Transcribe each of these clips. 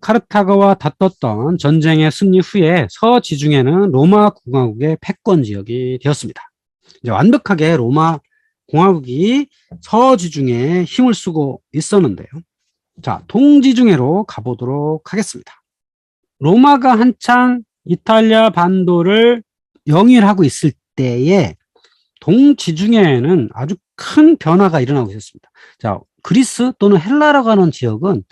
카르타고와 다퉜던 전쟁의 승리 후에 서지중해는 로마 공화국의 패권 지역이 되었습니다. 이제 완벽하게 로마 공화국이 서지중해에 힘을 쓰고 있었는데요. 자, 동지중해로 가보도록 하겠습니다. 로마가 한창 이탈리아 반도를 영위하고 있을 때에 동지중해에는 아주 큰 변화가 일어나고 있었습니다. 자, 그리스 또는 헬라라고 하는 지역은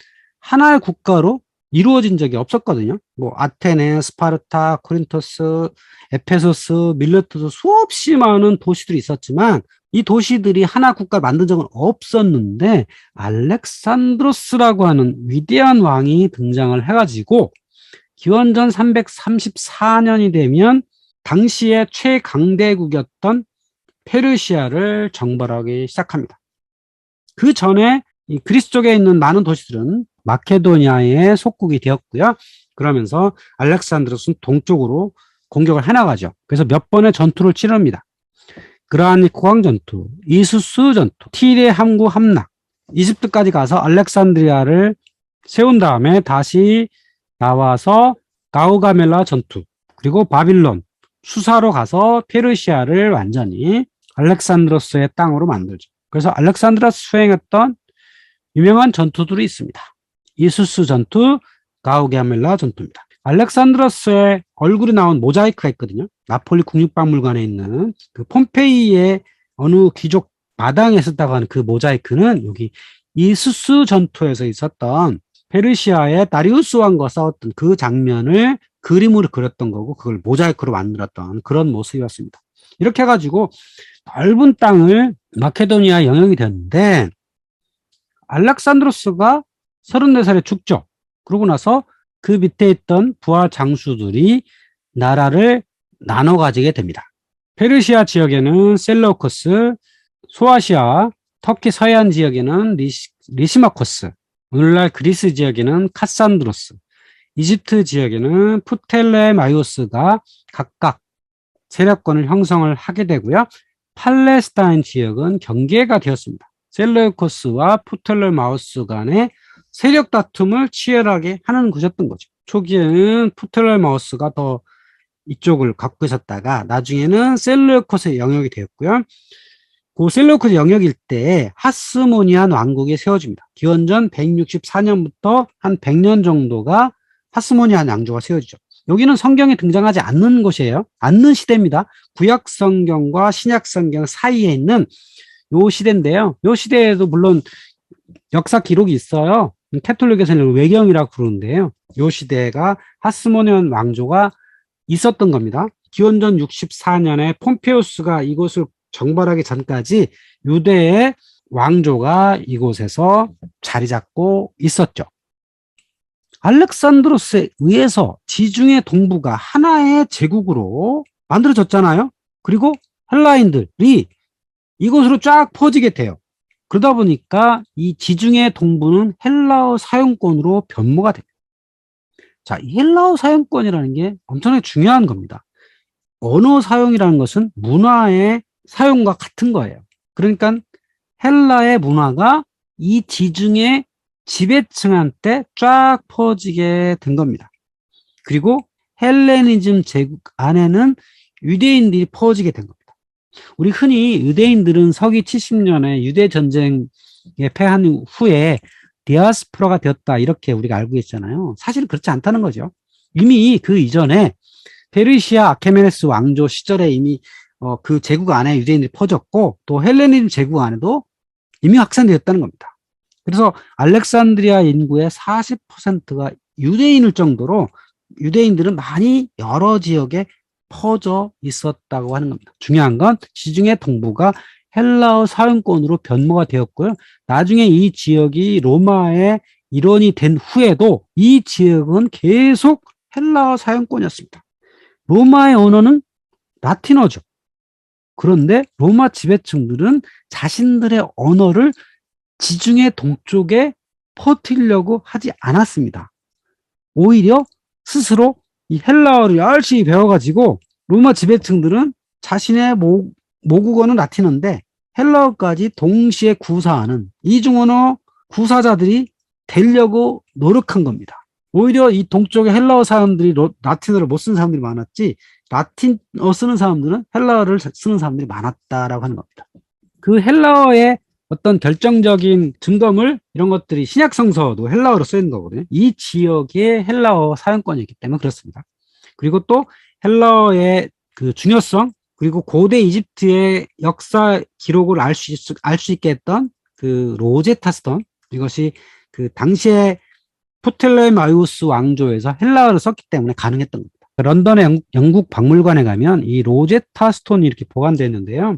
하나의 국가로 이루어진 적이 없었거든요. 뭐 아테네, 스파르타, 코린토스, 에페소스, 밀레토스 수없이 많은 도시들이 있었지만 이 도시들이 하나 국가를 만든 적은 없었는데 알렉산드로스라고 하는 위대한 왕이 등장을 해가지고 기원전 334년이 되면 당시의 최강대국이었던 페르시아를 정벌하기 시작합니다. 그 전에 이 그리스 쪽에 있는 많은 도시들은 마케도니아의 속국이 되었고요. 그러면서 알렉산드로스는 동쪽으로 공격을 해나가죠. 그래서 몇 번의 전투를 치릅니다. 그라니코강 전투, 이수스 전투, 티레 함구 함락, 이집트까지 가서 알렉산드리아를 세운 다음에 다시 나와서 가우가멜라 전투, 그리고 바빌론, 수사로 가서 페르시아를 완전히 알렉산드로스의 땅으로 만들죠. 그래서 알렉산드로스 수행했던 유명한 전투들이 있습니다. 이수스 전투, 가우게멜라 전투입니다. 알렉산드로스의 얼굴이 나온 모자이크가 있거든요. 나폴리 국립박물관에 있는 그 폼페이의 어느 귀족 마당에 있었다고 하는 그 모자이크는 여기 이수스 전투에서 있었던 페르시아의 다리우스 왕과 싸웠던 그 장면을 그림으로 그렸던 거고 그걸 모자이크로 만들었던 그런 모습이었습니다. 이렇게 해가지고 넓은 땅을 마케도니아 영역이 됐는데 알렉산드로스가 34살에 죽죠. 그러고 나서 그 밑에 있던 부하 장수들이 나라를 나눠 가지게 됩니다. 페르시아 지역에는 셀러코스, 소아시아, 터키 서해안 지역에는 리시, 리시마코스, 오늘날 그리스 지역에는 카산드로스, 이집트 지역에는 푸텔레마이오스가 각각 세력권을 형성을 하게 되고요. 팔레스타인 지역은 경계가 되었습니다. 셀레코스와 푸텔레마우스 간의 세력 다툼을 치열하게 하는 것이었던 거죠. 초기에는 푸텔레마우스가 더 이쪽을 갖고 있었다가 나중에는 셀레코스의 영역이 되었고요. 그 셀레코스 영역일 때 하스모니안 왕국이 세워집니다. 기원전 164년부터 한 100년 정도가 하스모니안 왕조가 세워지죠. 여기는 성경에 등장하지 않는 곳이에요. 않는 시대입니다. 구약 성경과 신약 성경 사이에 있는 요 시대인데요. 요 시대에도 물론 역사 기록이 있어요. 캐톨릭에서는 외경이라고 부르는데요. 요 시대가 하스모니안 왕조가 있었던 겁니다. 기원전 64년에 폼페우스가 이곳을 정벌하기 전까지 유대의 왕조가 이곳에서 자리 잡고 있었죠. 알렉산드로스에 의해서 지중해 동부가 하나의 제국으로 만들어졌잖아요. 그리고 헬라인들이 이곳으로 쫙 퍼지게 돼요. 그러다 보니까 이 지중해 동부는 헬라어 사용권으로 변모가 됩니다. 자, 이 헬라어 사용권이라는 게 엄청나게 중요한 겁니다. 언어 사용이라는 것은 문화의 사용과 같은 거예요. 그러니까 헬라의 문화가 이 지중해 지배층한테 쫙 퍼지게 된 겁니다. 그리고 헬레니즘 제국 안에는 유대인들이 퍼지게 된 겁니다. 우리 흔히 유대인들은 서기 70년에 유대 전쟁에 패한 후에 디아스포라가 되었다 이렇게 우리가 알고 있잖아요. 사실은 그렇지 않다는 거죠. 이미 그 이전에 페르시아 아케메네스 왕조 시절에 이미 어, 그 제국 안에 유대인들이 퍼졌고 또 헬레니즘 제국 안에도 이미 확산되었다는 겁니다. 그래서 알렉산드리아 인구의 40%가 유대인일 정도로 유대인들은 많이 여러 지역에 퍼져 있었다고 하는 겁니다. 중요한 건 지중해 동부가 헬라어 사용권으로 변모가 되었고요. 나중에 이 지역이 로마의 일원이 된 후에도 이 지역은 계속 헬라어 사용권이었습니다. 로마의 언어는 라틴어죠. 그런데 로마 지배층들은 자신들의 언어를 지중해 동쪽에 퍼뜨리려고 하지 않았습니다. 오히려 스스로 이 헬라어를 열심히 배워가지고 로마 지배층들은 자신의 모, 모국어는 라틴어인데 헬라어까지 동시에 구사하는 이중언어 구사자들이 되려고 노력한 겁니다. 오히려 이 동쪽의 헬라어 사람들이 로- 라틴어를 못 쓰는 사람들이 많았지 라틴어 쓰는 사람들은 헬라어를 쓰는 사람들이 많았다라고 하는 겁니다. 그 헬라어의 어떤 결정적인 증거물 이런 것들이 신약 성서도 헬라어로 쓰이는 거거든요. 이 지역의 헬라어 사용권이기 때문에 그렇습니다. 그리고 또 헬라어의 그 중요성 그리고 고대 이집트의 역사 기록을 알 수 알 수 있게 했던 그 로제타 스톤 이것이 그 당시에 포텔레마이우스 왕조에서 헬라어를 썼기 때문에 가능했던 겁니다. 런던의 영- 영국 박물관에 가면 이 로제타 스톤이 이렇게 보관되어 있는데요.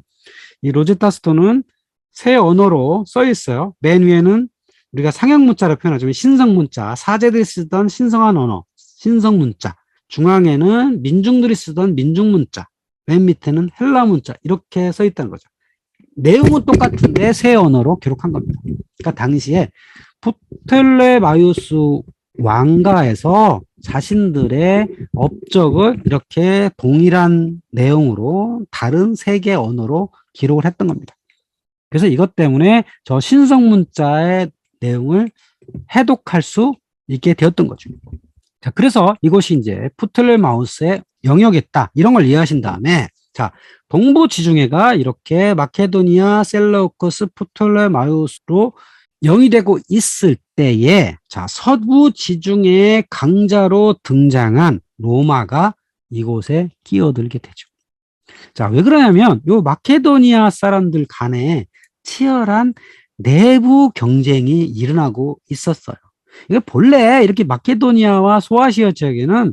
이 로제타 스톤은 새 언어로 써 있어요. 맨 위에는 우리가 상형 문자로 표현하자면 신성 문자, 사제들이 쓰던 신성한 언어, 신성 문자. 중앙에는 민중들이 쓰던 민중 문자. 맨 밑에는 헬라 문자. 이렇게 써 있다는 거죠. 내용은 똑같은데 새 언어로 기록한 겁니다. 그러니까 당시에 포텔레마이오스 왕가에서 자신들의 업적을 이렇게 동일한 내용으로 다른 세계 언어로 기록을 했던 겁니다. 그래서 이것 때문에 저 신성 문자의 내용을 해독할 수 있게 되었던 거죠. 자, 그래서 이것이 이제 푸틀레마우스의 영역이었다. 이런 걸 이해하신 다음에 자, 동부 지중해가 이렇게 마케도니아, 셀러우커스, 푸틀레 마우스로 영위되고 있을 때에 자, 서부 지중해의 강자로 등장한 로마가 이곳에 끼어들게 되죠. 자, 왜 그러냐면 요 마케도니아 사람들 간에 치열한 내부 경쟁이 일어나고 있었어요. 이게 본래 이렇게 마케도니아와 소아시아 지역에는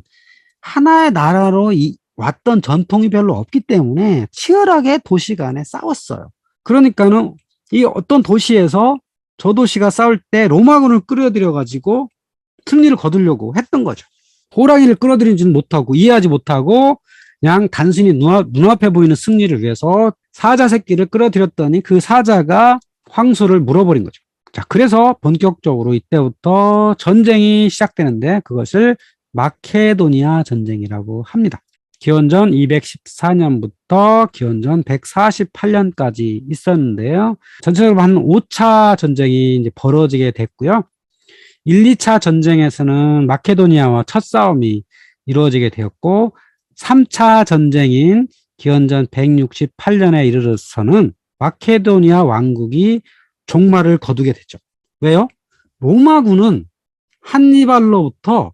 하나의 나라로 이- 왔던 전통이 별로 없기 때문에 치열하게 도시 간에 싸웠어요. 그러니까는 이 어떤 도시에서 저 도시가 싸울 때 로마군을 끌어들여 가지고 승리를 거두려고 했던 거죠. 호랑이를 끌어들이지는 못하고 이해하지 못하고 그냥 단순히 눈앞, 눈앞에 보이는 승리를 위해서 사자 새끼를 끌어들였더니 그 사자가 황소를 물어버린 거죠. 자, 그래서 본격적으로 이때부터 전쟁이 시작되는데 그것을 마케도니아 전쟁이라고 합니다. 기원전 214년부터 기원전 148년까지 있었는데요. 전체적으로 한 5차 전쟁이 이제 벌어지게 됐고요. 1, 2차 전쟁에서는 마케도니아와 첫 싸움이 이루어지게 되었고 3차 전쟁인 기원전 168년에 이르러서는 마케도니아 왕국이 종말을 거두게 되죠. 왜요? 로마군은 한니발로부터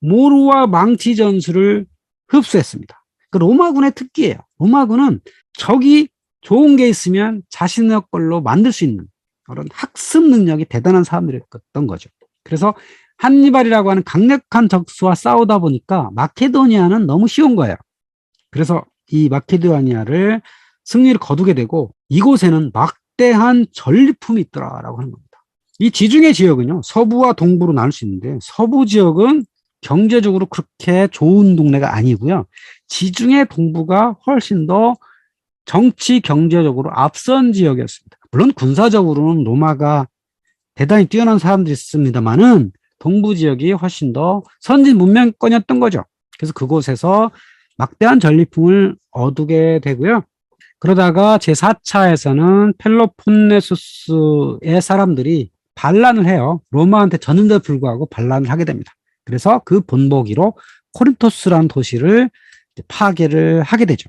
모루와 망치 전술을 흡수했습니다. 그 로마군의 특기예요. 로마군은 적이 좋은 게 있으면 자신의 걸로 만들 수 있는 그런 학습 능력이 대단한 사람들이었던 거죠. 그래서 한니발이라고 하는 강력한 적수와 싸우다 보니까 마케도니아는 너무 쉬운 거예요. 그래서 이 마케도니아를 승리를 거두게 되고 이곳에는 막대한 전리품이 있더라라고 하는 겁니다. 이 지중해 지역은요 서부와 동부로 나눌 수 있는데 서부 지역은 경제적으로 그렇게 좋은 동네가 아니고요. 지중해 동부가 훨씬 더 정치 경제적으로 앞선 지역이었습니다. 물론 군사적으로는 로마가 대단히 뛰어난 사람들이 있습니다만은 동부 지역이 훨씬 더 선진 문명권이었던 거죠. 그래서 그곳에서 막대한 전리품을 얻게 되고요. 그러다가 제4차에서는 펠로폰네소스의 사람들이 반란을 해요. 로마한테 졌는데도 불구하고 반란을 하게 됩니다. 그래서 그 본보기로 코린토스라는 도시를 파괴를 하게 되죠.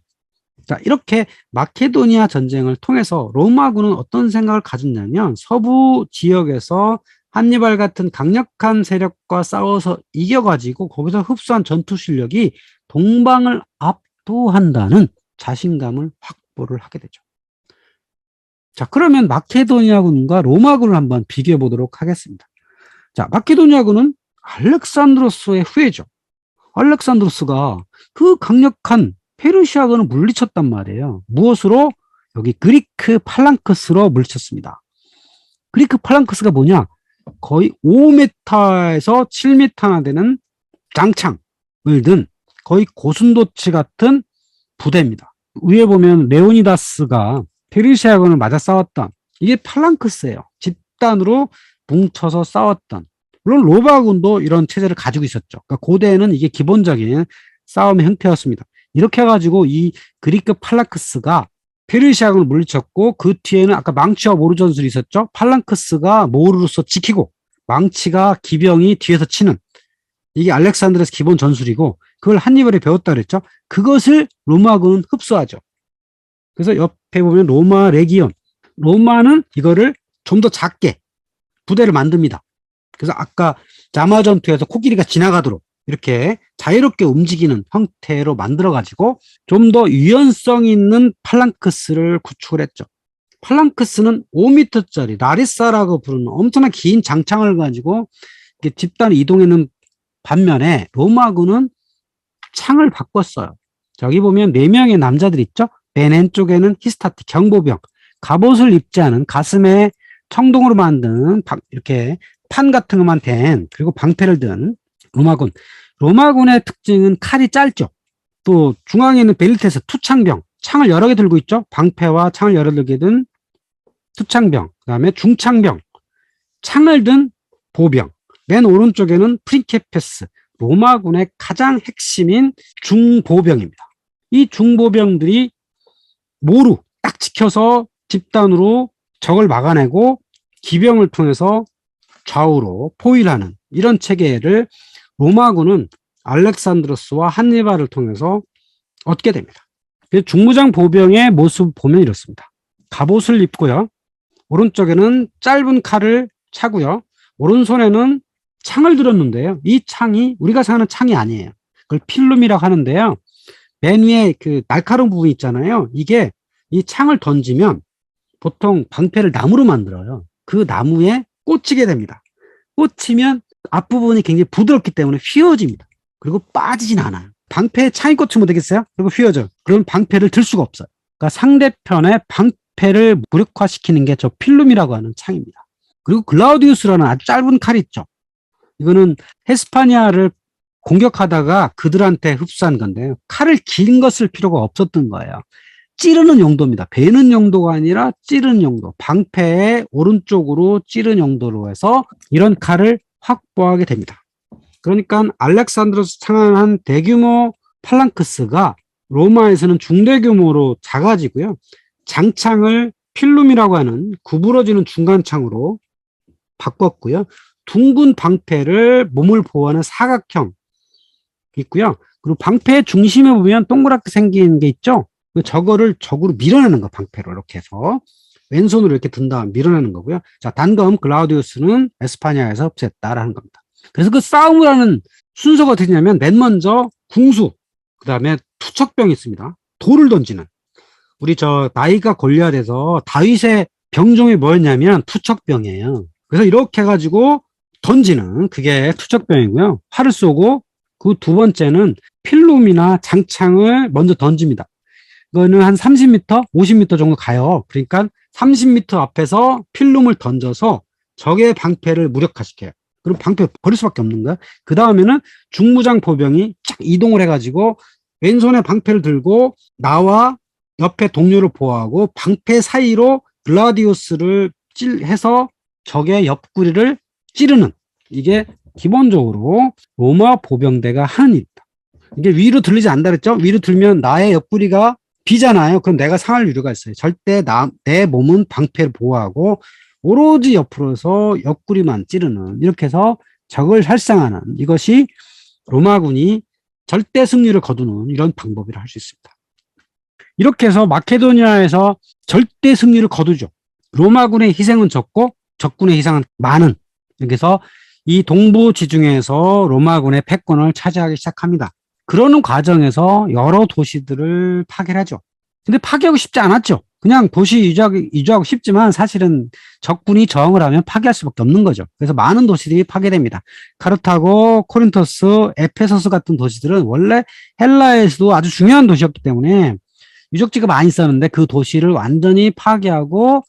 자, 이렇게 마케도니아 전쟁을 통해서 로마군은 어떤 생각을 가졌냐면 서부 지역에서 한니발 같은 강력한 세력과 싸워서 이겨가지고 거기서 흡수한 전투 실력이 동방을 압도한다는 자신감을 확보를 하게 되죠. 자, 그러면 마케도니아군과 로마군을 한번 비교해 보도록 하겠습니다. 자, 마케도니아군은 알렉산드로스의 후예죠. 알렉산드로스가 그 강력한 페르시아군을 물리쳤단 말이에요. 무엇으로? 여기 그리크 팔랑크스로 물리쳤습니다. 그리크 팔랑크스가 뭐냐? 거의 5m에서 7m나 되는 장창을 든 거의 고순도치 같은 부대입니다. 위에 보면 레오니다스가 페르시아군을 맞아 싸웠던 이게 팔랑크스예요. 집단으로 뭉쳐서 싸웠던 물론 로마군도 이런 체제를 가지고 있었죠. 그러니까 고대에는 이게 기본적인 싸움의 형태였습니다. 이렇게 해가지고 이 그리크 팔랑크스가 페르시아군을 물리쳤고 그 뒤에는 아까 망치와 모루 전술이 있었죠. 팔랑크스가 모루로서 지키고 망치가 기병이 뒤에서 치는 이게 알렉산드로스 기본 전술이고 그걸 한니발이 배웠다 그랬죠. 그것을 로마군은 흡수하죠. 그래서 옆에 보면 로마 레기온. 로마는 이거를 좀 더 작게 부대를 만듭니다. 그래서 아까 자마 전투에서 코끼리가 지나가도록 이렇게 자유롭게 움직이는 형태로 만들어 가지고 좀 더 유연성 있는 팔랑크스를 구축을 했죠. 팔랑크스는 5m짜리 라리사라고 부르는 엄청난 긴 장창을 가지고 집단 이동하는 반면에 로마군은 창을 바꿨어요. 저기 보면 네 명의 남자들 있죠? 맨 왼쪽에는 히스타트 경보병, 갑옷을 입지 않은 가슴에 청동으로 만든 방- 이렇게 판 같은 것만 댄 그리고 방패를 든 로마군. 로마군의 특징은 칼이 짧죠. 또 중앙에 있는 벨리테스 투창병, 창을 여러 개 들고 있죠. 방패와 창을 여러 개 든 투창병, 그다음에 중창병, 창을 든 보병. 맨 오른쪽에는 프린케페스, 로마군의 가장 핵심인 중보병입니다. 이 중보병들이 모루 딱 지켜서 집단으로 적을 막아내고 기병을 통해서 좌우로 포위하는 이런 체계를 로마군은 알렉산드로스와 한니발을 통해서 얻게 됩니다. 중무장 보병의 모습 보면 이렇습니다. 갑옷을 입고요. 오른쪽에는 짧은 칼을 차고요. 오른손에는 창을 들었는데요. 이 창이 우리가 생각하는 창이 아니에요. 그걸 필름이라고 하는데요. 맨 위에 그 날카로운 부분 있잖아요. 이게 이 창을 던지면 보통 방패를 나무로 만들어요. 그 나무에 꽂히게 됩니다. 꽂히면 앞부분이 굉장히 부드럽기 때문에 휘어집니다. 그리고 빠지진 않아요. 방패에 창이 꽂히면 되겠어요? 그리고 휘어져요. 그럼 방패를 들 수가 없어요. 그러니까 상대편의 방패를 무력화시키는 게 저 필름이라고 하는 창입니다. 그리고 글라우디우스라는 아주 짧은 칼이 있죠. 이거는 헤스파니아를 공격하다가 그들한테 흡수한 건데요. 칼을 긴것쓸 필요가 없었던 거예요. 찌르는 용도입니다. 베는 용도가 아니라 찌르는 용도. 방패의 오른쪽으로 찌르는 용도로 해서 이런 칼을 확보하게 됩니다. 그러니까 알렉산드로스 창안한 대규모 팔랑크스가 로마에서는 중대 규모로 작아지고요. 장창을 필름이라고 하는 구부러지는 중간창으로 바꿨고요. 둥근 방패를 몸을 보호하는 사각형 있고요. 그리고 방패 중심에 보면 동그랗게 생긴 게 있죠. 그 저거를 적으로 밀어내는 거 방패로 이렇게 해서 왼손으로 이렇게 든 다음 밀어내는 거고요. 자 단검 글라우디우스는 에스파니아에서 흡수했다라는 겁니다. 그래서 그 싸움을 하는 순서가 되냐면 맨 먼저 궁수 그 다음에 투척병이 있습니다. 돌을 던지는 우리 저 나이가 골리앗에서 다윗의 병종이 뭐였냐면 투척병이에요. 그래서 이렇게 해가지고 던지는 그게 투척병이고요. 활을 쏘고 그 두 번째는 필름이나 장창을 먼저 던집니다. 이거는 한 30m, 50m 정도 가요. 그러니까 30m 앞에서 필름을 던져서 적의 방패를 무력화시켜요. 그럼 방패 버릴 수밖에 없는 거야. 그 다음에는 중무장 보병이 쫙 이동을 해가지고 왼손에 방패를 들고 나와 옆에 동료를 보호하고 방패 사이로 글라디우스를 찔 해서 적의 옆구리를 찌르는 이게 기본적으로 로마 보병대가 하는 일입니다. 이게 위로 들리지 않다 그랬죠? 위로 들면 나의 옆구리가 비잖아요. 그럼 내가 상할 유료가 있어요. 절대 나, 내 몸은 방패를 보호하고 오로지 옆으로서 옆구리만 찌르는 이렇게 해서 적을 살상하는 이것이 로마군이 절대 승리를 거두는 이런 방법이라 할 수 있습니다. 이렇게 해서 마케도니아에서 절대 승리를 거두죠. 로마군의 희생은 적고 적군의 희생은 많은. 여기서 이 동부 지중해에서 로마군의 패권을 차지하기 시작합니다. 그러는 과정에서 여러 도시들을 파괴하죠. 근데 파괴하고 싶지 않았죠. 그냥 도시 유지하고, 유지하고 싶지만 사실은 적군이 저항을 하면 파괴할 수밖에 없는 거죠. 그래서 많은 도시들이 파괴됩니다. 카르타고, 코린토스, 에페소스 같은 도시들은 원래 헬라에서도 아주 중요한 도시였기 때문에 유적지가 많이 있었는데 그 도시를 완전히 파괴하고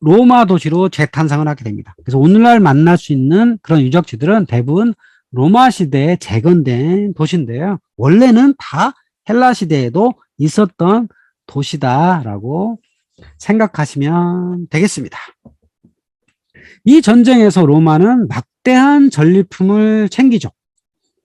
로마 도시로 재탄생을 하게 됩니다. 그래서 오늘날 만날 수 있는 그런 유적지들은 대부분 로마 시대에 재건된 도시인데요. 원래는 다 헬라 시대에도 있었던 도시다라고 생각하시면 되겠습니다. 이 전쟁에서 로마는 막대한 전리품을 챙기죠.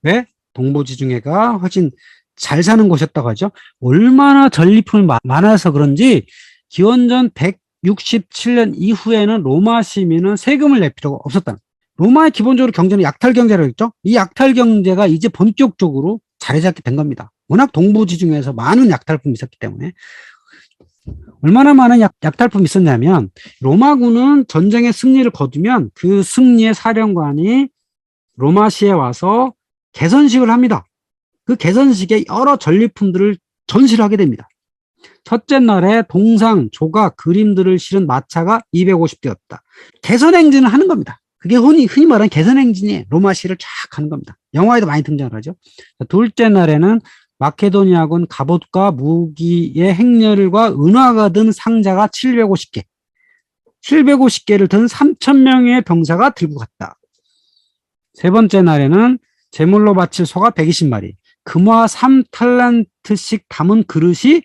왜? 동부지중해가 훨씬 잘 사는 곳이었다고 하죠. 얼마나 전리품이 많아서 그런지 기원전 167년 이후에는 로마 시민은 세금을 낼 필요가 없었다. 로마의 기본적으로 경제는 약탈 경제라고 했죠. 이 약탈 경제가 이제 본격적으로 자리 잡게 된 겁니다. 워낙 동부지중해에서 많은 약탈품이 있었기 때문에 얼마나 많은 약, 약탈품이 있었냐면 로마군은 전쟁의 승리를 거두면 그 승리의 사령관이 로마시에 와서 개선식을 합니다. 그 개선식에 여러 전리품들을 전시를 하게 됩니다. 첫째 날에 동상, 조각, 그림들을 실은 마차가 250대였다. 개선 행진을 하는 겁니다. 그게 흔히, 흔히 말하는 개선 행진이 로마시를 쫙 하는 겁니다. 영화에도 많이 등장을 하죠. 자, 둘째 날에는 마케도니아군 갑옷과 무기의 행렬과 은화가 든 상자가 750개. 750개를 든 3,000명의 병사가 들고 갔다. 세 번째 날에는 제물로 바칠 소가 120마리, 금화 3탈란트씩 담은 그릇이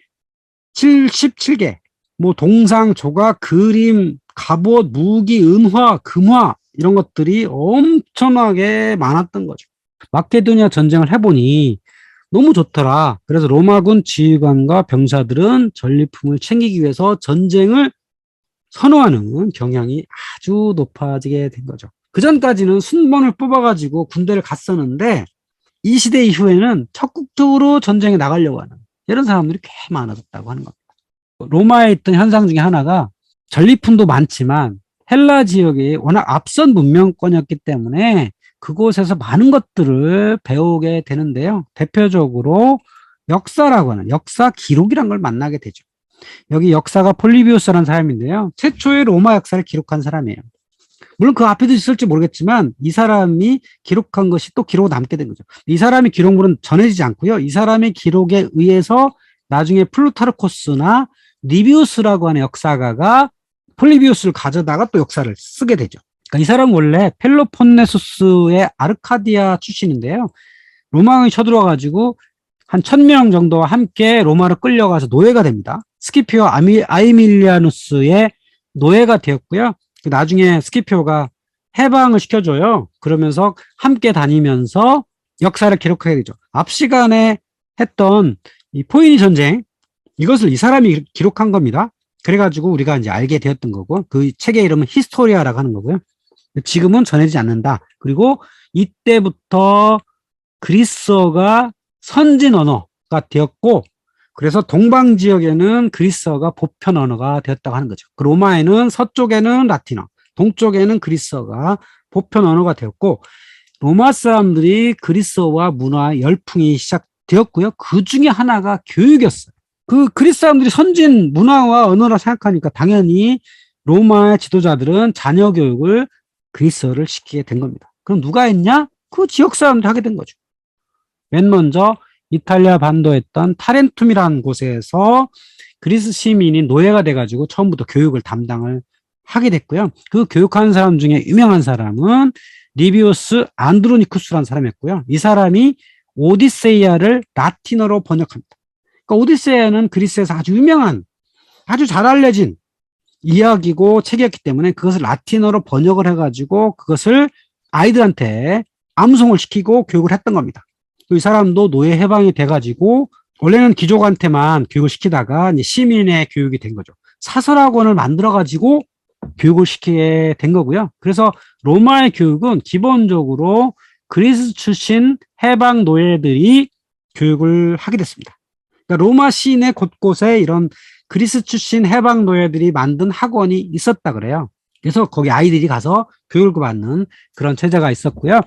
77개, 뭐 동상, 조각, 그림, 갑옷, 무기, 은화, 금화 이런 것들이 엄청나게 많았던 거죠. 마케도니아 전쟁을 해보니 너무 좋더라. 그래서 로마군 지휘관과 병사들은 전리품을 챙기기 위해서 전쟁을 선호하는 경향이 아주 높아지게 된 거죠. 그 전까지는 순번을 뽑아가지고 군대를 갔었는데 이 시대 이후에는 적극적으로 전쟁에 나가려고 하는 이런 사람들이 꽤 많아졌다고 하는 겁니다. 로마에 있던 현상 중에 하나가 전리품도 많지만 헬라 지역이 워낙 앞선 문명권이었기 때문에 그곳에서 많은 것들을 배우게 되는데요. 대표적으로 역사라고 하는 역사 기록이란 걸 만나게 되죠. 여기 역사가 폴리비우스라는 사람인데요. 최초의 로마 역사를 기록한 사람이에요. 물론 그 앞에도 있을지 모르겠지만 이 사람이 기록한 것이 또 기록으로 남게 된 거죠. 이 사람의 기록물은 전해지지 않고요. 이 사람의 기록에 의해서 나중에 플루타르코스나 리비우스라고 하는 역사가가 폴리비우스를 가져다가 또 역사를 쓰게 되죠. 그러니까 이 사람은 원래 펠로폰네소스의 아르카디아 출신인데요. 로마왕이 쳐들어와가지고 한 천 명 정도와 함께 로마로 끌려가서 노예가 됩니다. 스키피오 아미, 아이밀리아누스의 노예가 되었고요. 나중에 스키피오가 해방을 시켜줘요. 그러면서 함께 다니면서 역사를 기록하게 되죠. 앞 시간에 했던 이 포이니 전쟁 이것을 이 사람이 기록한 겁니다. 그래가지고 우리가 이제 알게 되었던 거고 그 책의 이름은 히스토리아라고 하는 거고요. 지금은 전해지지 않는다. 그리고 이때부터 그리스어가 선진 언어가 되었고 그래서 동방 지역에는 그리스어가 보편 언어가 되었다고 하는 거죠. 그 로마에는 서쪽에는 라틴어, 동쪽에는 그리스어가 보편 언어가 되었고 로마 사람들이 그리스어와 문화 열풍이 시작되었고요. 그 중에 하나가 교육이었어요. 그 그리스 사람들이 선진 문화와 언어라 생각하니까 당연히 로마의 지도자들은 자녀 교육을 그리스어를 시키게 된 겁니다. 그럼 누가 했냐? 그 지역 사람들이 하게 된 거죠. 맨 먼저 이탈리아 반도에 있던 타렌툼이라는 곳에서 그리스 시민이 노예가 돼가지고 처음부터 교육을 담당을 하게 됐고요. 그 교육하는 사람 중에 유명한 사람은 리비우스 안드로니쿠스라는 사람이었고요. 이 사람이 오디세이아를 라틴어로 번역합니다. 그러니까 오디세이아는 그리스에서 아주 유명한, 아주 잘 알려진 이야기고 책이었기 때문에 그것을 라틴어로 번역을 해가지고 그것을 아이들한테 암송을 시키고 교육을 했던 겁니다. 이 사람도 노예 해방이 돼가지고 원래는 귀족한테만 교육을 시키다가 시민의 교육이 된 거죠. 사설학원을 만들어가지고 교육을 시키게 된 거고요. 그래서 로마의 교육은 기본적으로 그리스 출신 해방 노예들이 교육을 하게 됐습니다. 그러니까 로마 시내 곳곳에 이런 그리스 출신 해방 노예들이 만든 학원이 있었다 그래요. 그래서 거기 아이들이 가서 교육을 받는 그런 체제가 있었고요.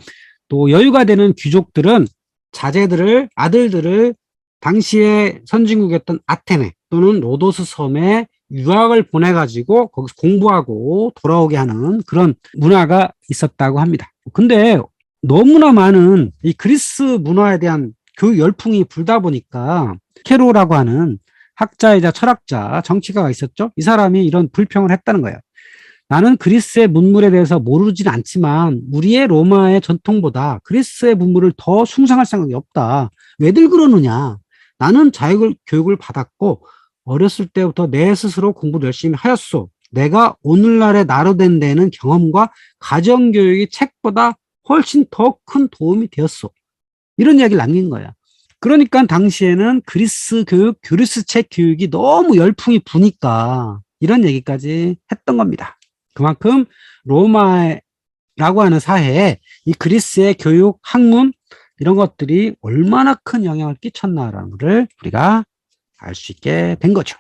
또 여유가 되는 귀족들은 자제들을 아들들을 당시에 선진국이었던 아테네 또는 로도스 섬에 유학을 보내가지고 거기서 공부하고 돌아오게 하는 그런 문화가 있었다고 합니다. 근데 너무나 많은 이 그리스 문화에 대한 교육 열풍이 불다 보니까 케로라고 하는 학자이자 철학자, 정치가가 있었죠. 이 사람이 이런 불평을 했다는 거예요. 나는 그리스의 문물에 대해서 모르진 않지만 우리의 로마의 전통보다 그리스의 문물을 더 숭상할 생각이 없다. 왜들 그러느냐? 나는 자유 교육을 받았고 어렸을 때부터 내 스스로 공부를 열심히 하였소. 내가 오늘날에 나로 된 데는 경험과 가정교육이 책보다 훨씬 더 큰 도움이 되었소. 이런 이야기를 남긴 거야. 그러니까 당시에는 그리스 교육, 그리스 책 교육이 너무 열풍이 부니까 이런 얘기까지 했던 겁니다. 그만큼 로마의 라고 하는 사회에 이 그리스의 교육, 학문 이런 것들이 얼마나 큰 영향을 끼쳤나라는 것을 우리가 알 수 있게 된 거죠.